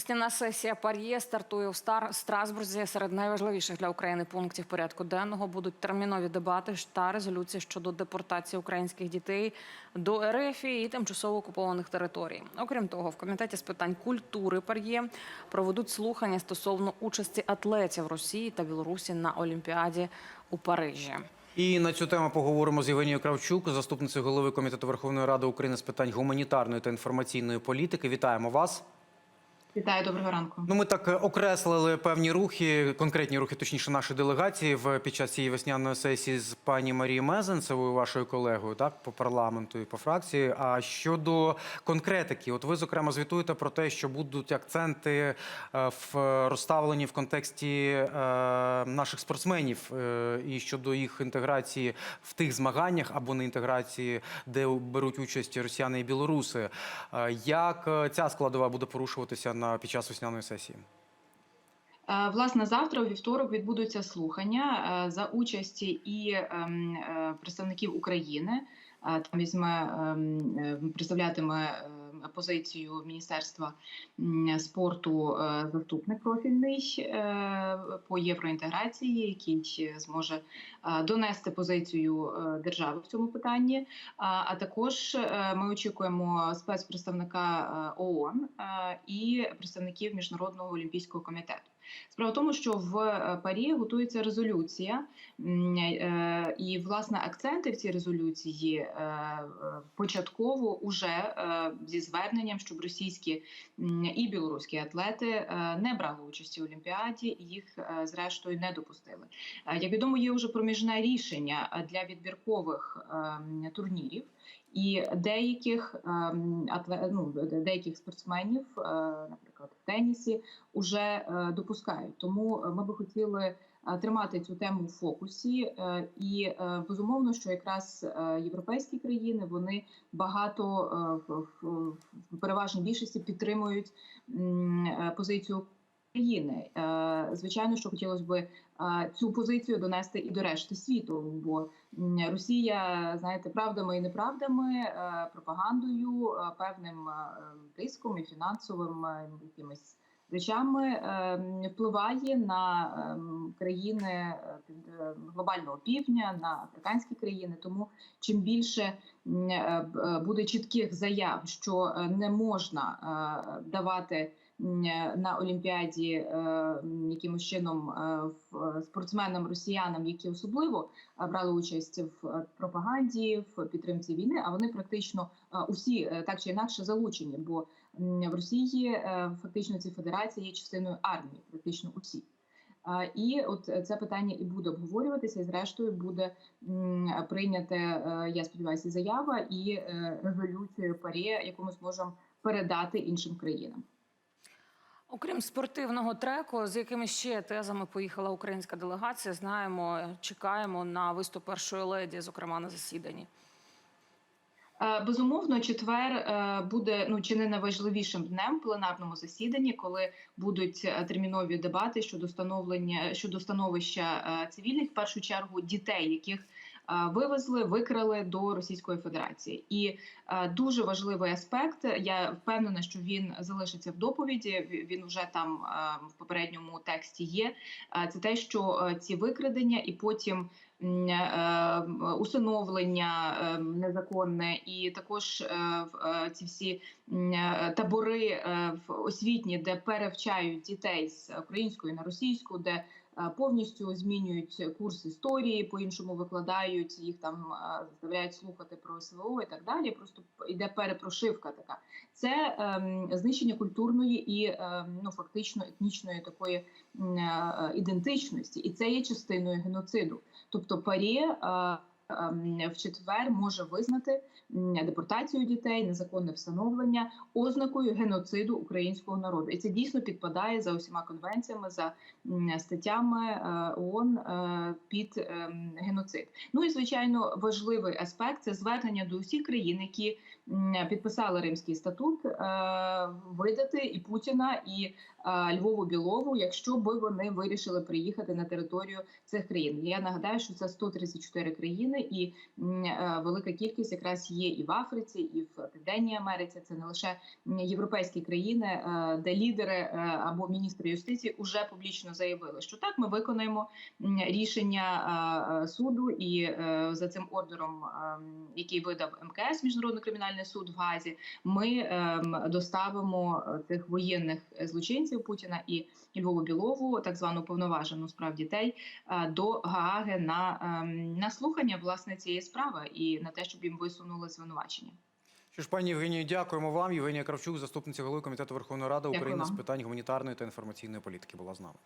Весняна сесія Пар'є стартує у Страсбурзі. Серед найважливіших для України пунктів порядку денного будуть термінові дебати та резолюції щодо депортації українських дітей до РФ і тимчасово окупованих територій. Окрім того, в комітеті з питань культури Пар'є проведуть слухання стосовно участі атлетів Росії та Білорусі на Олімпіаді у Парижі. І на цю тему поговоримо з Євгенією Кравчук, заступницею голови комітету Верховної Ради України з питань гуманітарної та інформаційної політики. Вітаємо вас. Вітаю, доброго ранку. Ну, ми так е, окреслили певні рухи, конкретні рухи, точніше, нашої делегації в під час цієї весняної сесії з пані Марією Мезенцевою, вашою колегою, так по парламенту і по фракції. А щодо конкретики, от ви зокрема звітуєте про те, що будуть акценти е, в розставлені в контексті е, наших спортсменів і щодо їх інтеграції в тих змаганнях або не інтеграції, де беруть участь росіяни і білоруси. Як ця складова буде порушуватися на під час весняної сесії? Е, Власне, завтра у вівторок відбудуться слухання е, за участі і ем, е, представників України. Там візьме ем, представлятиме позицію Міністерства спорту е, заступник профільний е, по євроінтеграції, який зможе е, донести позицію держави в цьому питанні. А також ми очікуємо спецпредставника ООН і представників міжнародного олімпійського комітету. Справа в тому, що в е, Парі готується резолюція, е, і власне акценти в цій резолюції е, початково уже зі зверненням, щоб російські і білоруські атлети не брали участі в Олімпіаді, і їх зрештою не допустили. Як відомо, є вже проміжне рішення для відбіркових ем, турнірів. І деяких ем, ну, деяких спортсменів, е, наприклад, в тенісі, вже е, допускають. Тому ми би хотіли е, тримати цю тему в фокусі, е, і е, безумовно, що якраз е, європейські країни вони багато е, в, переважній більшості підтримують е, позицію. України, Е, звичайно, що хотілося б цю позицію донести і до решти світу, бо Росія, знаєте, правдами і неправдами, е, пропагандою, е, певним е, тиском і фінансовим е, якимись речами е, впливає на е, країни е, е, глобального півдня, на африканські країни. Тому чим більше е, е, буде чітких заяв, що е, не можна е, давати е, на Олімпіаді е, якимось чином е, в- спортсменам росіянам, які особливо е, брали участь в е, пропаганді, в підтримці війни, а вони практично е, усі е, так чи інакше залучені, бо в Росії е, фактично ці федерації є частиною армії, практично усі. Е, І от це питання і буде обговорюватися, і зрештою буде е, я сподіваюся, заява і е, резолюцію парі, яку ми зможемо передати іншим країнам. Окрім спортивного треку, з якими ще тезами поїхала українська делегація, знаємо, чекаємо на виступ першої леді, зокрема на засіданні. Е, Безумовно, четвер е, буде ну чи не найважливішим днем в пленарному засіданні, коли будуть е, термінові дебати щодо становлення щодо становища е, цивільних, в першу чергу дітей, яких е, вивезли, викрали до Російської Федерації. І е, дуже важливий аспект. Я впевнена, що він залишиться в доповіді. Він вже там е, в попередньому тексті є. Е, Це те, що е, ці викрадення і потім е, усиновлення е, незаконне, і також е, е, ці всі е, табори е, освітні, де перевчають дітей з української на російську, де е, повністю змінюють курс історії, по-іншому викладають їх там, е, заставляють слухати про СВО і так далі. Просто йде перепрошивка така. Це ем, знищення культурної і ем, ну фактично етнічної такої е, ідентичності, і це є частиною геноциду. Тобто парі е, в четвер може визнати депортацію дітей, незаконне встановлення ознакою геноциду українського народу, і це дійсно підпадає за усіма конвенціями, за статтями е, ООН е, під ем, геноцид. Ну і звичайно важливий аспект це звернення до усіх країн, які підписали Римський статут, е, видати і Путіна, і Львову Білову, якщо би вони вирішили приїхати на територію цих країн. Я нагадаю, що це 134 країни, і е, велика кількість якраз є і в Африці, і в Південній Америці. Це не лише європейські країни, е, де лідери е, або міністри юстиції вже публічно заявили, що так ми виконаємо рішення суду, і за цим ордером, ем, який видав МКС, міжнародний кримінальний суд в Газі, ми ем, доставимо цих воєнних злочинців Путіна і Львову Білову, так звану повноважену справ дітей, е, до Гааги на, ем, на слухання власне цієї справи і на те, щоб їм висунули звинувачення. Що ж, пані Євгенію, дякуємо вам. Євгенія Кравчук, заступниця голови комітету Верховної Ради України з питань гуманітарної та інформаційної політики, була з нами.